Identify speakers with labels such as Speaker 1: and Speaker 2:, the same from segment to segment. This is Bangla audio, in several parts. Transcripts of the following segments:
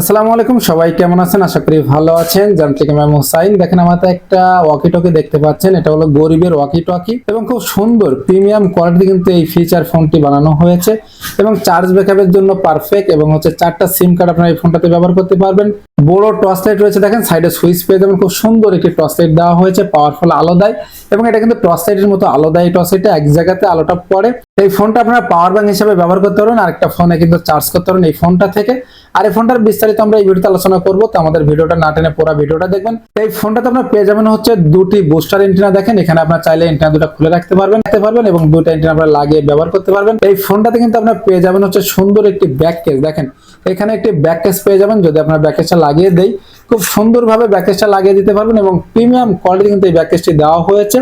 Speaker 1: আসসালামু আলাইকুম, সবাই কেমন আছেন? আশা করি ভালো আছেন। যান্ত্রিক ম্যাম হোসাইন। দেখেন, আমাদের একটা ওয়াকি টকি দেখতে পাচ্ছেন। এটা হলো গরিবের ওয়াকি টকি এবং খুব সুন্দর প্রিমিয়াম কোয়ালিটি কিন্তু এই ফিচার ফোনটি বানানো হয়েছে এবং চার্জ ব্যাকআপের জন্য পারফেক্ট এবং হচ্ছে চারটা সিম কার্ড আপনারা এই ফোনটাতে ব্যবহার করতে পারবেন। বড় টর্চ লাইট রয়েছে, দেখেন সাইডে সুইচ পেয়ে যাবেন। খুব সুন্দর একটি টর্চ লাইট দেওয়া হয়েছে পাওয়ারফুল আলো দেয় এবং এটা কিন্তু টর্চ লাইটের মতো আলো দেয় এই টর্চ লাইটটা এক জায়গাতে আলোটা পড়ে। এই ফোনটা আপনারা পাওয়ার ব্যাংক হিসেবে ব্যবহার করতে পারবেন। আরেকটা ফোনে কিন্তু চার্জ করতে পারবেন এই ফোনটা থেকে। আর এই ফোনটার বিস্তারিত আমরা এই ভিডিওতে আলোচনা করব। তো আমাদের ভিডিওটা না টেনে পুরো ভিডিওটা দেখবেন। এই ফোনটাতে আপনার পেয়ে যাবেন হচ্ছে দুটি বুস্টার এন্টিনা দেখেন। এখানে আপনার চাইলে এন্টিনা দুটো খুলে রাখতে পারবেন রাখতে পারবেন এবং দুটো এন্টিনা আপনারা লাগিয়ে ব্যবহার করতে পারবেন। এই ফোনটাতে কিন্তু আপনার পেয়ে যাবেন হচ্ছে সুন্দর একটি ব্যাক কেস দেখেন, এখানে একটি ব্যাক কেস পেয়ে যাবেন। যদি আপনার ব্যাক কেসটা লাগিয়ে দেই খুব সুন্দরভাবে ব্যাক কেসটা লাগিয়ে দিতে পারবেন এবং প্রিমিয়াম কোয়ালিটি কিন্তু এই ব্যাক কেসটি দেওয়া হয়েছে।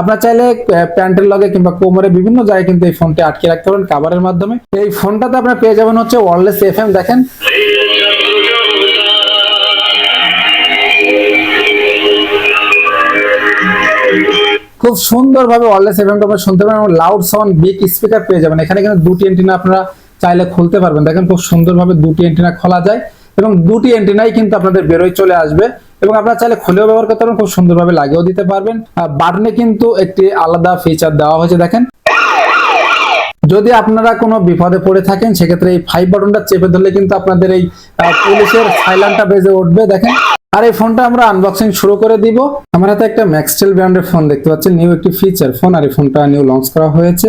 Speaker 1: আপনার চাইলে প্যান্টের লগে কিংবা কোমরে বিভিন্ন জায়গায় কিন্তু এই ফোনটি আটকে রাখতে পারেন কাভারের মাধ্যমে। এই ফোনটাতে আপনার পেয়ে যাবেন হচ্ছে ওয়ারলেস এফএম দেখেন। খুব সুন্দরভাবে ওয়ারলেস এফএমটা আপনারা শুনতে পারেন এবং লাউড সাউন্ড বিগ স্পিকার পেয়ে যাবেন। এখানে কিন্তু দুটি এন্টিনা আপনারা চাইলে খুলতে পারবেন। দেখেন খুব সুন্দরভাবে দুটি এন্টিনা খোলা যায়। এবং দুটি এন্টিনাই কিন্তু আপনাদের বেরোয় চলে আসবে এবং আপনারা চাইলে খুলেও ব্যবহার করতে পারবেন খুব সুন্দরভাবে লাগিয়েও দিতে পারবেন। বাটনে কিন্তু একটি আলাদা ফিচার দেওয়া হয়েছে, দেখেন। যদি আপনারা কোনো বিপদে পড়ে থাকেন, সেক্ষেত্রে এই ফাইভ বাটনটা চেপে ধরলে কিন্তু আপনাদের এই পুলিশের সাইলেন্টটা বেজে উঠবে, দেখেন। আর এই ফোনটা আমরা আনবক্সিং শুরু করে দিব। আমার হাতে একটা ম্যাক্সটেল ব্র্যান্ডের ফোন দেখতে পাচ্ছেন নিউ একটি ফিচার ফোন আর এই ফোনটা নিউ লঞ্চ করা হয়েছে।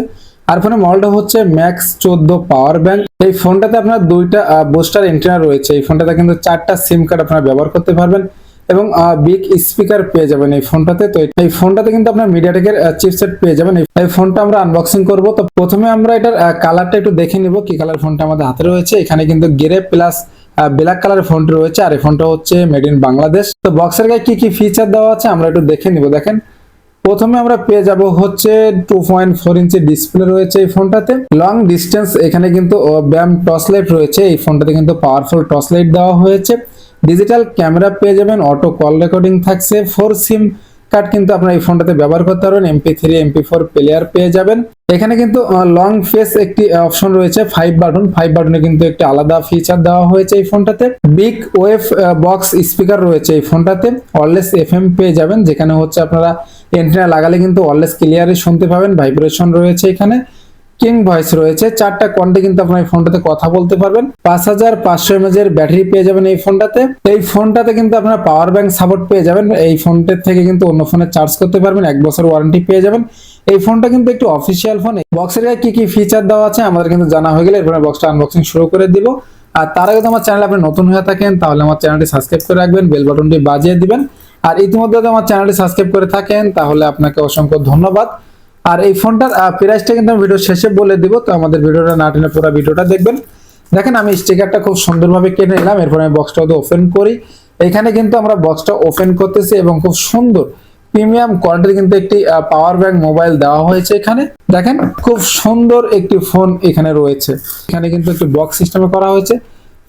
Speaker 1: আর ফোনের মডেলটা হচ্ছে ম্যাক্স চোদ্দ পাওয়ার ব্যাংক। এই ফোনটাতে আপনার দুইটা বুস্টার এন্টিনা রয়েছে। এই ফোনটাতে কিন্তু চারটা সিম কার্ড আপনারা ব্যবহার করতে পারবেন এবং বিগ স্পিকার পেয়ে যাবেন এই ফোনটাতে। তো এই ফোনটাতে কিন্তু আপনার মিডিয়াটেকের চিপসেট পেয়ে যাবেন। এই- ফোনটা আমরা আনবক্সিং করব। তো প্রথমে আমরা এটার কালারটা একটু দেখে নিব কি কালার ফোনটা আমাদের হাতে রয়েছে। এখানে কিন্তু গ্রে প্লাস ব্ল্যাক কালারের ফোনটি রয়েছে। আর এই ফোনটা হচ্ছে মেড ইন বাংলাদেশ। তো বক্সের গায়ে কি কি ফিচার দেওয়া আছে আমরা একটু দেখে নিব, দেখেন। প্রথমে আমরা পেয়ে যাব হচ্ছে টু পয়েন্ট ফোর ইঞ্চি ডিসপ্লে রয়েছে এই ফোনটাতে। লং ডিস্টেন্স এখানে কিন্তু ব্যাম টর্চ লাইট রয়েছে। এই ফোনটাতে কিন্তু পাওয়ারফুল টর্চ লাইট দেওয়া হয়েছে। ডিজিটাল ক্যামেরা পেয়ে যাবেন অটো কল রেকর্ডিং থাকছে ফোর সিম কার্ড কিন্তু আপনার এই ফোনটাতে ব্যবহার করতে পারবেন MP three MP four player পেয়ে যাবেন। এখানে কিন্তু লং ফেস একটি অপশন রয়েছে ফাইভ বাটন ফাইভ বাটনে কিন্তু একটি আলাদা ফিচার দেওয়া হয়েছে এই ফোনটাতে বিগ ওয়েভ বক্স স্পিকার রয়েছে এই ফোনটাতে ওয়ারলেস এফএম পেয়ে যাবেন, যেখানে হচ্ছে আপনারা এন্টেনা লাগালে কিন্তু ওয়ারলেস ক্লিয়ারই শুনতে পাবেন ভাইব্রেশন রয়েছে এখানে। কিং ভয়েস রয়েছে। চারটা কন্টে কিন্তু আপনার এই ফোনটাতে কথা বলতে পারবেন। পাঁচ হাজার পাঁচশো এমএজ এর ব্যাটারি পেয়ে যাবেন এই ফোনটাতে এই ফোনটাতে কিন্তু আপনারা পাওয়ার ব্যাংক সাপোর্ট পেয়ে যাবেন। এই ফোনটার থেকে কিন্তু অন্য ফোনে চার্জ করতে পারবেন। এক বছর ওয়ারেন্টি পেয়ে যাবেন। এই ফোনটা কিন্তু একটু অফিসিয়াল ফোন বক্সের গায়ে কি কি ফিচার দেওয়া আছে আমাদের কিন্তু জানা হয়ে গেলে এরপরে বক্সটা আনবক্সিং শুরু করে দিব। আর তার আগে আমার চ্যানেল আপনি নতুন হয়ে থাকেন, তাহলে আমার চ্যানেলটি সাবস্ক্রাইব করে রাখবেন বেল বাটনটি বাজিয়ে দিবেন। আর ইতিমধ্যে আমার চ্যানেলটি সাবস্ক্রাইব করে থাকেন, তাহলে আপনাকে অসংখ্য ধন্যবাদ। আর এই ফোনটার প্রাইসটা কিন্তু আমি ভিডিও শেষে বলে দিব, তো আমাদের ভিডিওটা না টেনে পুরো ভিডিওটা দেখবেন। দেখেন, আমি স্টিকারটা খুব সুন্দরভাবে কেটে নিলাম, এরপর আমি বক্সটা ওপেন করি। এখানে কিন্তু আমরা বক্সটা ওপেন করতেছি এবং খুব সুন্দর প্রিমিয়াম কোয়ালিটির কিন্তু একটি পাওয়ার ব্যাংক মোবাইল দেওয়া হয়েছে এখানে। দেখেন, খুব সুন্দর একটি ফোন এখানে রয়েছে। এখানে কিন্তু একটি বক্স সিস্টেমে করা হয়েছে।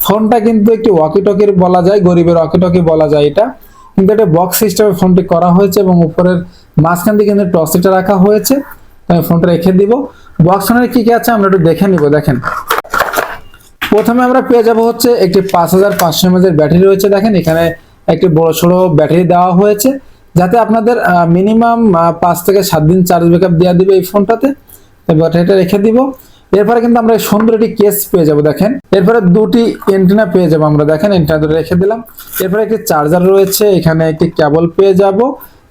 Speaker 1: ফোনটা কিন্তু একটি ওয়াকি টকির বলা যায়, গরিবের ওয়াকি টকি বলা যায় এটা। কিন্তু এটা বক্স সিস্টেমে ফোনটি করা হয়েছে এবং উপরের মাঝখান দিয়ে কিন্তু টসিটা রাখা হয়েছে। আমি ফোনটা রেখে দিব। বক্স ফোনের কি কি আছে আমরা একটু দেখে নিব, দেখেন। প্রথমে আমরা পেয়ে যাব হচ্ছে একটি পাঁচ হাজার পাঁচশো এমএজ এর ব্যাটারি রয়েছে, দেখেন। এখানে একটি বড় সড়ো ব্যাটারি দেওয়া হয়েছে। যাতে আপনাদের মিনিমাম পাঁচ থেকে সাত দিন চার্জ ব্যাকআপ দেওয়া দিবে এই ফোনটাতে ব্যাটারিটা রেখে দিব। এরপরে কিন্তু আমরা সুন্দর একটি কেস পেয়ে যাব, দেখেন। এরপরে দুটি এন্টিনা পেয়ে যাব আমরা, দেখেন। এন্টিনা রেখে দিলাম। এরপরে একটি চার্জার রয়েছে, এখানে একটি কেবল পেয়ে যাব।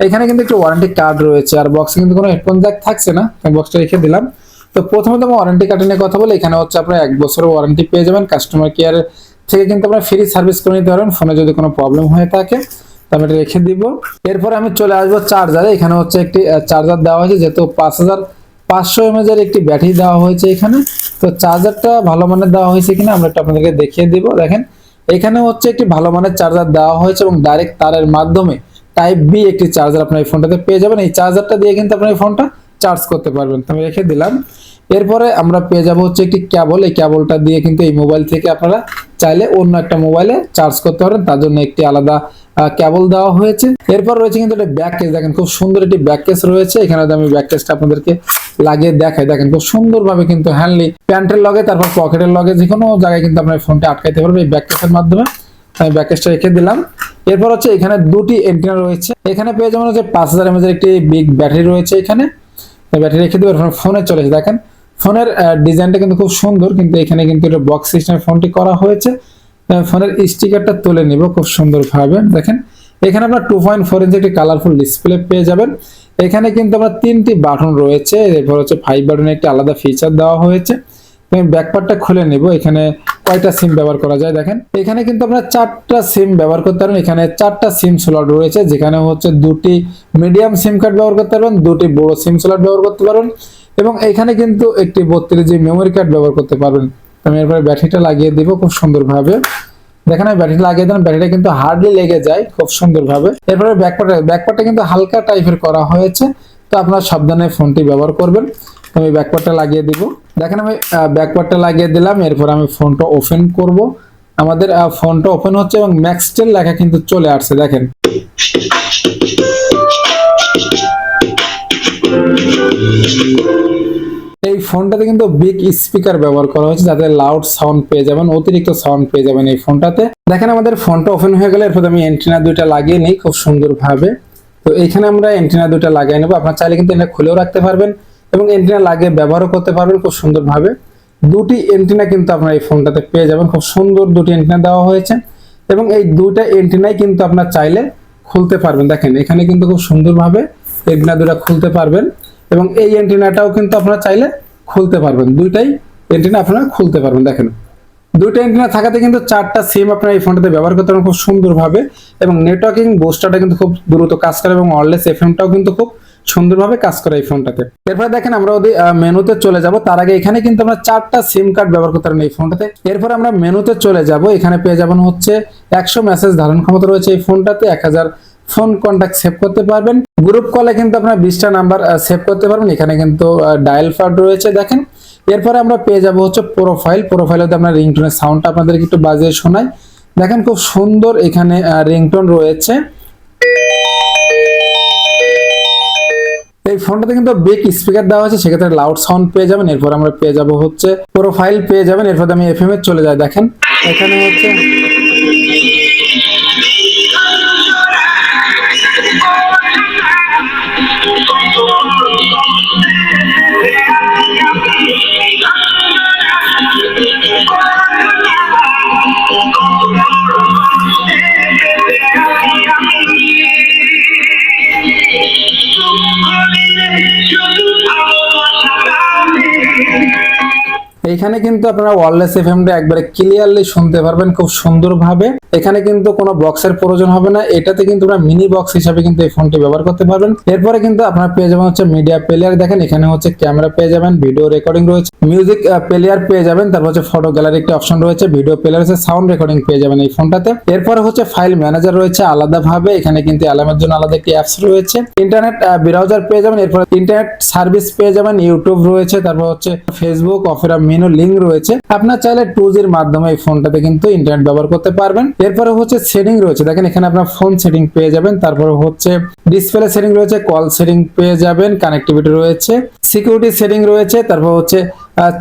Speaker 1: এখানে কিন্তু একটি ওয়ারেন্টি কার্ড রয়েছে, আর বক্সে কিন্তু কোনো হেডফোন জ্যাক থাকছে না, আমি বক্সটা রেখে দিলাম। তো প্রথমে তো ওয়ারেন্টি কার্ড নিয়ে কথা বলে, এখানে হচ্ছে আপনারা এক বছরের ওয়ারেন্টি পেয়ে যাবেন কাস্টমার কেয়ার থেকে কিন্তু আপনারা ফ্রি সার্ভিস করে নিতে পারবেন ফোনে যদি কোনো প্রবলেম হয়ে থাকে, তো আমি এটা রেখে দিব। এরপরে আমি চলে আসব চার্জারে এখানে হচ্ছে একটি চার্জার দেওয়া হয়েছে, যেহেতু পাঁচ হাজার পাঁচশো এমএজ এর একটি ব্যাটারি দেওয়া হয়েছে এখানে। তো চার্জারটা ভালো মানের দেওয়া হয়েছে কিনা, আমরা একটু আপনাদেরকে দেখিয়ে দিব, দেখেন। এখানে হচ্ছে একটি ভালো মানের চার্জার দেওয়া হয়েছে এবং ডাইরেক্ট তারের মাধ্যমে টাইপ বি একটি চার্জার আপনার এই ফোনটাতে পেয়ে যাবেন। এই চার্জারটা দিয়ে কিন্তু আপনার এই ফোনটা চার্জ করতে পারবেন। আমি রেখে দিলাম। এরপরে আমরা পেয়ে যাব হচ্ছে একটি ক্যাবল এই ক্যাবলটা দিয়ে কিন্তু এই মোবাইল থেকে আপনারা চাইলে অন্য একটা মোবাইলে চার্জ করতে পারেন। তার জন্য একটি আলাদা কেবল দেওয়া হয়েছে। এরপর রয়েছে কিন্তু একটা ব্যাক কেস দেখেন খুব সুন্দর একটি ব্যাক কেস রয়েছে। এখানে আমি ব্যাক কেসটা আপনাদেরকে লাগিয়ে দেখাই, দেখেন খুব সুন্দরভাবে কিন্তু হ্যান্ডলি প্যান্টের লগে, তারপর পকেটের লগে যে কোনো জায়গায় কিন্তু আপনার ফোনটা আটকাইতে পারবেন এই ব্যাক কেসের মাধ্যমে আমি ব্যাকেজটা রেখে দিলাম। এরপর হচ্ছে এখানে দুটি এন্টিনা রয়েছে। এখানে পেয়ে যাবেন হচ্ছে পাঁচ হাজার এমএজ একটি বিগ ব্যাটারি রয়েছে এখানে। ব্যাটারি রেখে দেবেন ফোনে চলে দেখেন ফোনের ডিজাইনটা কিন্তু খুব সুন্দর, কিন্তু এখানে কিন্তু এটা বক্স সিস্টেমের ফোনটি করা হয়েছে। ফোনের স্টিকারটা তুলে নিব খুব সুন্দরভাবে, দেখেন। এখানে আপনার টু পয়েন্ট ফোর ইঞ্চি একটি কালারফুল ডিসপ্লে পেয়ে যাবেন। এখানে কিন্তু আপনার তিনটি বাটন রয়েছে, এরপর হচ্ছে ফাইভ বাটনের একটি আলাদা ফিচার দেওয়া হয়েছে। আমি ব্যাকপার্টটা খুলে নিব, এখানে কয়টা সিম ব্যবহার করা যায় দেখেন? এখানে কিন্তু আপনার চারটা সিম ব্যবহার করতে পারবেন। এখানে চারটা সিম স্লট রয়েছে, যেখানে হচ্ছে দুটি মিডিয়াম সিম কার্ড ব্যবহার করতে পারবেন, দুটি বড় সিম স্লট ব্যবহার করতে পারবেন এবং এখানে কিন্তু একটি বত্রিশ জি মেমোরি কার্ড ব্যবহার করতে পারবেন। আমি এরপরে ব্যাটারিটা লাগিয়ে দিব খুব সুন্দরভাবে। দেখেন আমি ব্যাটারি লাগিয়ে দিলাম ব্যাটারিটা কিন্তু হার্ডলি লেগে যায় খুব সুন্দরভাবে। এরপরে ব্যাকপার্টে ব্যাকপার্টটা কিন্তু হালকা টাইপের করা হয়েছে। তো আপনারা সাবধানে ফোনটি ব্যবহার করবেন। আমি ব্যাকপার্টটা লাগিয়ে দিব। দেখেন আমি ব্যাকপার্টটা লাগিয়ে দিলাম। এরপর আমি ফোনটা ওপেন করব। আমাদের ফোনটা ওপেন হচ্ছে এবং ম্যাক্সটেল লেখা কিন্তু চলে আসছে, দেখেন। এই ফোনটাতে কিন্তু বিগ স্পিকার ব্যবহার করা হয়েছে, যাতে লাউড সাউন্ড পেয়ে যাবেন, অতিরিক্ত সাউন্ড পেয়ে যাবেন এই ফোনটাতে। দেখেন আমাদের ফোনটা ওপেন হয়ে গেলে, এরপর আমি এন্টিনা দুইটা লাগিয়ে নিই, খুব সুন্দরভাবে। তো এখানে আমরা এন্টিনা দুইটা লাগিয়ে নেব। আপনার চাইলে কিন্তু এটা খুলেও রাখতে পারবেন এবং এন্টিনা লাগিয়ে ব্যবহারও করতে পারবেন খুব সুন্দরভাবে। দুটি এন্টিনা কিন্তু আপনার এই ফোনটাতে পেয়ে যাবেন। খুব সুন্দর দুটি এন্টিনা দেওয়া হয়েছে এবং এই দুইটা এন্টিনাই কিন্তু আপনার চাইলে খুলতে পারবেন। দেখেন, এখানে কিন্তু খুব সুন্দরভাবে এন্টিনা দুটা খুলতে পারবেন এবং এই এন্টিনাটাও কিন্তু আপনারা চাইলে খুলতে পারবেন। দুইটাই এন্টিনা আপনারা খুলতে পারবেন। দেখেন দুইটা এন্টিনা থাকাতে কিন্তু চারটা সিম আপনারা এই ফোনটাতে ব্যবহার করতে পারেন খুব সুন্দরভাবে এবং নেটওয়ার্কিং বুস্টারটা কিন্তু খুব দ্রুত কাজ করে এবং ওয়ারলেস এফএমটাও কিন্তু খুব সুন্দরভাবে কাজ করে এই ফোনটাতে এরপরে দেখেন আমরা ওদের মেনুতে চলে যাব। তার আগে এখানে কিন্তু আমরা চারটা সিম কার্ড ব্যবহার করতে পারেন এই ফোনটাতে এরপরে আমরা মেনুতে চলে যাব। এখানে পেয়ে যাবেন হচ্ছে একশো মেসেজ ধারণ ক্ষমতা রয়েছে এই ফোনটাতে এক হাজার ফোন কন্ট্যাক্ট সেভ করতে পারবেন। গ্রুপ কলে কিন্তু আপনার বিশটা নাম্বার সেভ করতে পারবেন। এখানে কিন্তু ডায়াল ফার্ড রয়েছে, দেখেন। এরপরে আমরা পেয়ে যাব হচ্ছে প্রোফাইল প্রোফাইলে আপনার রিংটোনের সাউন্ডটা আপনাদেরকে একটু বাজিয়ে শোনাই। দেখেন খুব সুন্দর এখানে রিংটোন রয়েছে। এই ফোনটাতে কিন্তু বেক স্পিকার দেওয়া আছে সেক্ষেত্রে লাউড সাউন্ড পেয়ে যাবেন। এরপর আমরা পেয়ে যাব হচ্ছে প্রোফাইল পেয়ে যাবেন। এরপর আমি এফএম এ চলে যাই, দেখেন। এখানে হচ্ছে এখানে কিন্তু আপনারা ওয়ারলেস এফএমটা একবারে ক্লিয়ারলি শুনতে পারবেন খুব সুন্দরভাবে। এখানে কিন্তু কোনো বক্সের প্রয়োজন হবে না। এটাতে কিন্তু আপনারা মিনি বক্স হিসাবে কিন্তু এই ফোনটি ব্যবহার করতে পারবেন। এরপরে কিন্তু আপনারা পেয়ে যাবেন হচ্ছে মিডিয়া প্লেয়ার দেখেন, এখানে হচ্ছে ক্যামেরা পেয়ে যাবেন ভিডিও রেকর্ডিং রয়েছে মিউজিক প্লেয়ার পেয়ে যাবেন, তারপর হচ্ছে ফটো গ্যালারি একটি অপশন রয়েছে ভিডিও প্লেয়ার আছে সাউন্ড রেকর্ডিং পেয়ে যাবেন এই ফোনটাতে এরপরে হচ্ছে ফাইল ম্যানেজার রয়েছে আলাদাভাবে, এখানে কিন্তু অ্যালামের জন্য আলাদা একটি অ্যাপস রয়েছে। ইন্টারনেট ব্রাউজার পেয়ে যাবেন, এরপর ইন্টারনেট সার্ভিস পেয়ে যাবেন ইউটিউব রয়েছে, তারপর হচ্ছে ফেসবুক অফেরা মেনু লিঙ্ক রয়েছে। আপনার চাইলে টু জির মাধ্যমে এই ফোনটাতে কিন্তু ইন্টারনেট ব্যবহার করতে পারবেন। এরপরে হচ্ছে সেটিং রয়েছে। দেখেন এখানে আপনার ফোন সেটিং পেয়ে যাবেন। তারপরে হচ্ছে ডিসপ্লে সেটিং রয়েছে কল সেটিং পেয়ে যাবেন কানেক্টিভিটি রয়েছে সিকিউরিটি সেটিং রয়েছে, তারপর হচ্ছে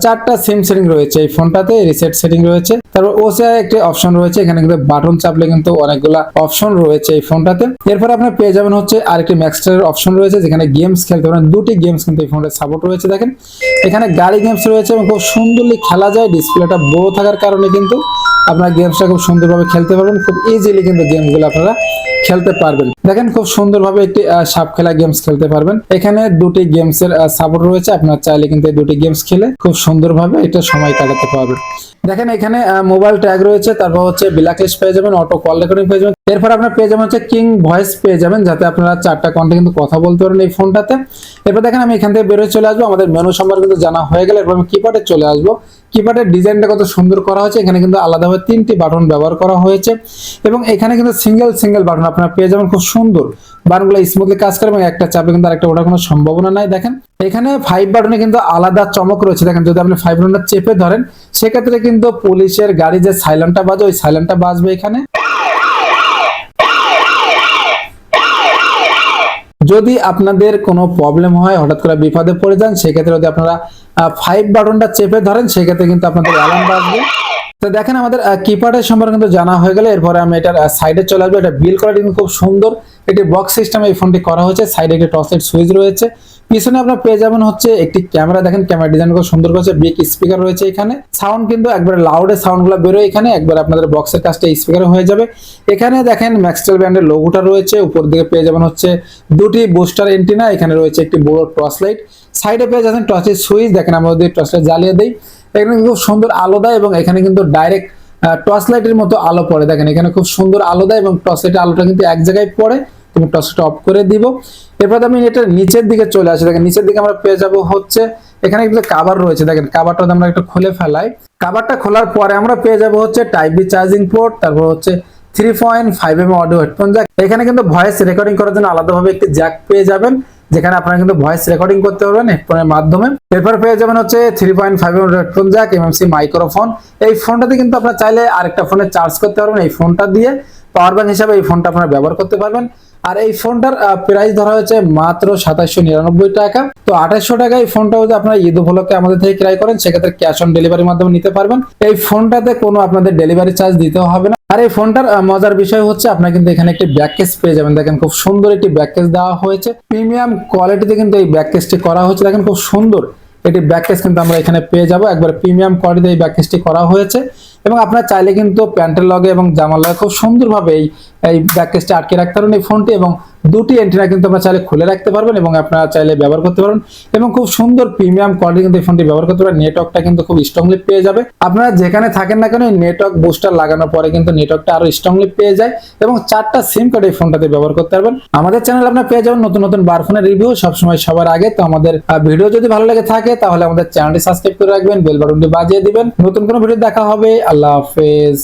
Speaker 1: চারটা সিম সেটিং রয়েছে এই ফোনটাতে রিসেট সেটিং রয়েছে। তারপর ওসিআই একটি অপশন রয়েছে, এখানে কিন্তু বাটন চাপলে কিন্তু অনেকগুলা অপশন রয়েছে এই ফোনটাতে। এরপর আপনি পেয়ে যাবেন হচ্ছে আরেকটি ম্যাক্সটারের অপশন রয়েছে, যেখানে গেমস খেলতে পারেন। দুটি গেমস কিন্তু এই ফোনটা সাপোর্ট রয়েছে, দেখেন। এখানে গাড়ি গেমস রয়েছে এবং খুব সুন্দরলি খেলা যায় ডিসপ্লেটা বড় থাকার কারণে কিন্তু আপনারা গেমসটা খুব সুন্দরভাবে খেলতে পারবেন। খুব ইজিলি কিন্তু গেমসগুলো আপনারা খেলতে পারবেন। দেখেন খুব সুন্দরভাবে একটি সাপ খেলা গেমস খেলতে পারবেন। এখানে দুটি গেমসের সাপোর্ট রয়েছে। আপনার চাইলে কিন্তু এই দুটি গেমস খেলে খুব সুন্দরভাবে এটা সময় কাটাতে পারবেন। দেখেন এখানে মোবাইল ট্যাগ রয়েছে। তারপর হচ্ছে ব্ল্যাকলিস্ট পেয়ে যাবেন অটো কল রেকর্ডিং পেয়ে যাবেন। এরপর আপনার পেয়ে যাবেন হচ্ছে কিং ভয়েস পেয়ে যাবেন, যাতে আপনারা চারটা কন্টে কিন্তু কথা বলতে পারেন এই ফোনটাতে এরপর দেখেন আমি এখান থেকে বেরোয় চলে আসব। আমাদের মেনু সম্পর্কে কিন্তু জানা হয়ে গেলে। এরপর আমি কিপ্যাডে চলে আসব। কিপ্যাডের ডিজাইনটা কত সুন্দর করা হয়েছে, এখানে কিন্তু আলাদাভাবে তিনটি বাটন ব্যবহার করা হয়েছে এবং এখানে কিন্তু সিঙ্গেল সিঙ্গেল বাটন আপনারা পেয়ে যাবেন, খুব সুন্দর। বাটনগুলো স্মুথলি কাজ করে এবং একটা চাপে কিন্তু আরেকটা ওঠার কোনো সম্ভাবনা নাই। দেখেন, এখানে ফাইভ বাটনে কিন্তু আলাদা চমক রয়েছে। দেখেন, যদি আপনি ফাইভ বাটনটা চেপে ধরেন, সেক্ষেত্রে কিন্তু পুলিশের গাড়ি যে সাইলেন্টটা বাজে, ওই সাইলেন্টটা বাজবে এখানে। যদি আপনাদের কোনো প্রবলেম হয়, হঠাৎ করে বিপদে পড়ে যান, সেক্ষেত্রে যদি আপনারা ফাইভ বাটনটা চেপে ধরেন, সেক্ষেত্রে কিন্তু আপনাদের অ্যালার্ম বাজবে তো দেখেন আমাদের কিপ্যাডের সম্পর্কে কিন্তু জানা হয়ে গেলে। এরপরে আমি এটার সাইডে চলে আসব। এটা বিল কোয়ালিটি কিন্তু খুব সুন্দর। এটি বক্স সিস্টেমে এই ফোনটি করা হয়েছে। সাইডে একটি টসলেট সুইচ রয়েছে। পিছনে আপনার পেয়ে যাবেন হচ্ছে একটি ক্যামেরা দেখেন ক্যামেরা ডিজাইন খুব সুন্দর করেছে বিগ স্পিকার রয়েছে এখানে। সাউন্ড কিন্তু একবার লাউডে সাউন্ডগুলো বেরোয় এখানে। একবার আপনাদের বক্সের কাজটা স্পিকার হয়ে যাবে। এখানে দেখেন ম্যাক্সটেল ব্র্যান্ডের লোগোটা রয়েছে। উপর দিকে পেয়ে যাবেন হচ্ছে দুটি বুস্টার এন্টিনা এখানে রয়েছে একটি বড় টর্চ লাইট সাইডে পেয়ে যাচ্ছেন টর্চের সুইচ দেখেন আমরা যদি লাইট জ্বালিয়ে দিই। এখানে খুব সুন্দর আলো দেয় এবং এখানে কিন্তু ডাইরেক্ট টর্চ লাইটের মতো আলো পড়ে। দেখেন, এখানে খুব সুন্দর আলো দেয় এবং টর্চ লাইটের আলোটা কিন্তু এক জায়গায় পড়ে। তুমি টর্চটা অফ করে দিব। এরপর আমি এটা নিচের দিকে চলে আসি। দেখেন, নিচের দিকে আমরা পেয়ে যাব হচ্ছে, এখানে কিন্তু কাভার রয়েছে। দেখেন কাভারটা আমরা একটু খুলে ফেলাই কাভারটা খোলার পরে আমরা পেয়ে যাব হচ্ছে টাইপ বি চার্জিং পোর্ট তারপর হচ্ছে three point five M audio headphone jack এখানে কিন্তু ভয়েস রেকর্ডিং করার জন্য আলাদাভাবে একটি জ্যাক পেয়ে যাবেন। যেখানে আপনারা কিন্তু ভয়েস রেকর্ডিং করতে পারবেন হেডফোনের মাধ্যমে। এরপর পেয়ে যাবেন হচ্ছে three point five M headphone jack MMC microphone এই ফোনটাতে কিন্তু আপনারা চাইলে আরেকটা ফোনে চার্জ করতে পারবেন এই ফোনটা দিয়ে। পাওয়ার ব্যাংক হিসাবে এই ফোনটা আপনারা ব্যবহার করতে পারবেন। আর এই ফোনটার প্রাইস ধরা হয়েছে মাত্র সাতাশশো নিরানব্বই টাকা। তো আঠাশশো টাকা এই ফোনটা যদি আপনারা ঈদ উপলক্ষে আমাদের থেকে ক্রয় করেন, সেক্ষেত্রে ক্যাশ অন ডেলিভারির মাধ্যমে নিতে পারবেন। এই ফোনটাতে কোনো আপনাদের ডেলিভারি চার্জ দিতে হবে না। আর এই ফোনটার মজার বিষয় হচ্ছে আপনারা কিন্তু এখানে একটি ব্যাক কেস পেয়ে যাবেন। দেখেন খুব সুন্দর একটি ব্যাক কেস দেওয়া হয়েছে। প্রিমিয়াম কোয়ালিটিতে কিন্তু এই ব্যাক কেসটি করা হয়েছে। দেখেন খুব সুন্দর এটি ব্যাক কেস কিন্তু আমরা এখানে পেয়ে যাব। একবার প্রিমিয়াম কোয়ালিটিতে এই ব্যাক কেসটি করা হয়েছে। এবং আপনার চাইলে কিন্তু প্যান্টের লগে এবং জামার লগে খুব সুন্দরভাবে এই ব্যাক কেসটি আটকে রাখতে পারেন এই ফোনটি। এবং দুটি এন্টিনা কিন্তু আপনারা চাইলে খুলে রাখতে পারবেন এবং আপনারা চাইলে ব্যবহার করতে পারবেন। এবং খুব সুন্দর প্রিমিয়াম কোয়ালিটি কিন্তু এই ফোনটি ব্যবহার করতে পারবেন নেটওয়ার্কটা কিন্তু খুব স্ট্রংলি পেয়ে যাবে। আপনারা যেখানে থাকেন না কেন নেটওয়ার্ক বুস্টার লাগানোর পরে কিন্তু নেটওয়ার্কটা আরও স্ট্রংলি পেয়ে যায় এবং চারটা সিম কার্ড এই ফোনটাতে ব্যবহার করতে পারবেন। আমাদের চ্যানেল আপনারা পেয়ে যাবেন নতুন নতুন বার ফোনের রিভিউ সবসময় সবার আগে। তো আমাদের ভিডিও যদি ভালো লাগে থাকে, তাহলে আমাদের চ্যানেলটি সাবস্ক্রাইব করে রাখবেন বেল বাটনটি বাজিয়ে দিবেন। নতুন কোনো ভিডিও দেখা হবে। আল্লাহ হাফেজ।